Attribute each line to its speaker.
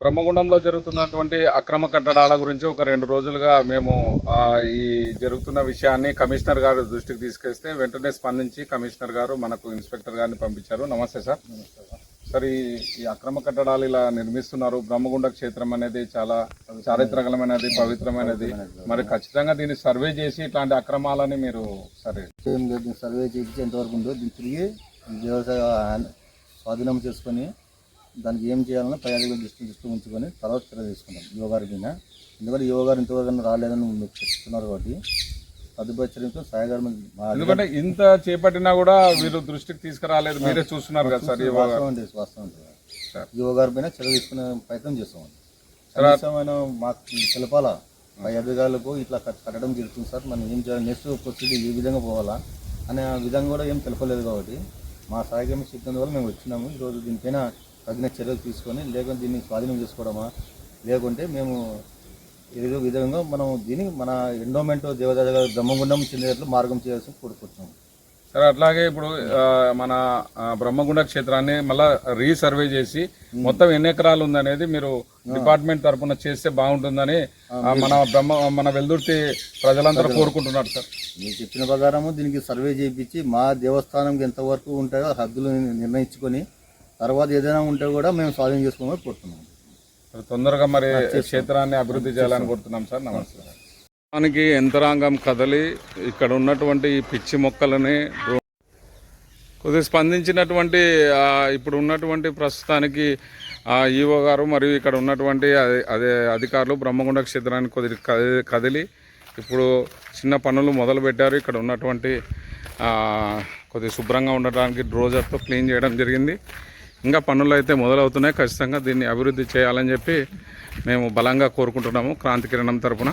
Speaker 1: బ్రహ్మగుండంలో జరుగుతున్నటువంటి అక్రమ కట్టడాల గురించి ఒక రెండు రోజులుగా మేము ఈ జరుగుతున్న విషయాన్ని కమిషనర్ గారు దృష్టికి తీసుకెస్తే వెంటనే స్పందించి కమిషనర్ గారు మనకు ఇన్స్పెక్టర్ గారిని పంపించారు. నమస్తే సార్. సార్ ఈ అక్రమ కట్టడాలు ఇలా నిర్మిస్తున్నారు. బ్రహ్మగుండ క్షేత్రం అనేది చాలా చారిత్రకమైనది పవిత్రమైనది. మరి ఖచ్చితంగా దీన్ని సర్వే చేసి ఇట్లాంటి అక్రమాలని మీరు సరే
Speaker 2: సర్వే చేసి ఎంతవరకు ఉందో. దీన్ని తిరిగి వ్యవసాయ స్వాధీనం చేసుకొని దానికి ఏం చేయాలన్నా పై అధికారుల దృష్టి దృష్టి ఉంచుకొని తర్వాత చర్య తీసుకుంటాం యువ గారి మీద ఎందుకంటే యువ గారు ఇంతవరకు రాలేదని మీరు చెప్తున్నారు కాబట్టి తదుపరి చర్యతో సాయి గారి మీద మా అధికారులు
Speaker 1: ఎందుకంటే ఇంత చేపట్టినా కూడా వీళ్ళు దృష్టికి తీసుకురాలేదు మీరే చూస్తున్నారు కదా సార్
Speaker 2: వాస్తవం వాస్తవం. యువ గారి పైన చర్య తీసుకునే ప్రయత్నం చేస్తాం కనీసం ఆయన మాకు తెలపాలా? పై అధికారులకు ఇట్లా కట్- కట్టడం జరుగుతుంది సార్ మనం ఏం చేయాలి? నెక్స్ట్ ప్రొసీడర్ ఏ విధంగా పోవాలా? అనే విధంగా కూడా ఏం తెలపలేదు కాబట్టి మా సాయం చెప్పినందువల్ల మేము వచ్చినాము. ఈరోజు దీనిపైన తగిన చర్యలు తీసుకొని లేకుంటే దీన్ని స్వాధీనం చేసుకోవడమా? లేకుంటే మేము ఏదో విధంగా మనం దీన్ని మన ఎండోమెంట్ దేవదాద గారి బ్రహ్మగుండం చెందేట్లు మార్గం చేయాల్సి కోరుకుంటున్నాం.
Speaker 1: సరే అట్లాగే ఇప్పుడు మన బ్రహ్మగుండ క్షేత్రాన్ని మళ్ళా రీసర్వే చేసి మొత్తం ఎన్ని ఎకరాలు ఉందనేది మీరు డిపార్ట్మెంట్ తరపున చేస్తే బాగుంటుందని మన బ్రహ్మ మన వెల్దుర్తి ప్రజలందరూ కోరుకుంటున్నారు సార్.
Speaker 2: మీరు చెప్పిన ప్రకారము దీనికి సర్వే చేయించి మా దేవస్థానంకి ఎంతవరకు ఉంటాయో హద్దులు నిర్ణయించుకొని తర్వాత ఏదైనా ఉంటే కూడా మేము స్వాధీనం చేసుకోమని కోరుతున్నాం.
Speaker 1: తొందరగా మరి క్షేత్రాన్ని అభివృద్ధి చేయాలని కోరుతున్నాం సార్. నమస్తే మనకి యంత్రాంగం కదలి ఇక్కడ ఉన్నటువంటి ఈ పిచ్చి మొక్కలని కొద్దిగా స్పందించినటువంటి ఇప్పుడు ఉన్నటువంటి ప్రస్తుతానికి ఆ, ఈవో గారు మరియు ఇక్కడ ఉన్నటువంటి అదే- అధికారులు బ్రహ్మగుండ క్షేత్రానికి కొద్దిగా కది- కదిలి ఇప్పుడు చిన్న పనులు మొదలు పెట్టారు ఇక్కడ ఉన్నటువంటి కొద్దిగా శుభ్రంగా ఉండటానికి డ్రోజర్తో క్లీన్ చేయడం జరిగింది. ఇంకా పనులు అయితే మొదలవుతున్నాయి. ఖచ్చితంగా దీన్ని అభివృద్ధి చేయాలని చెప్పి మేము బలంగా కోరుకుంటున్నాము క్రాంతి కిరణం తరపున.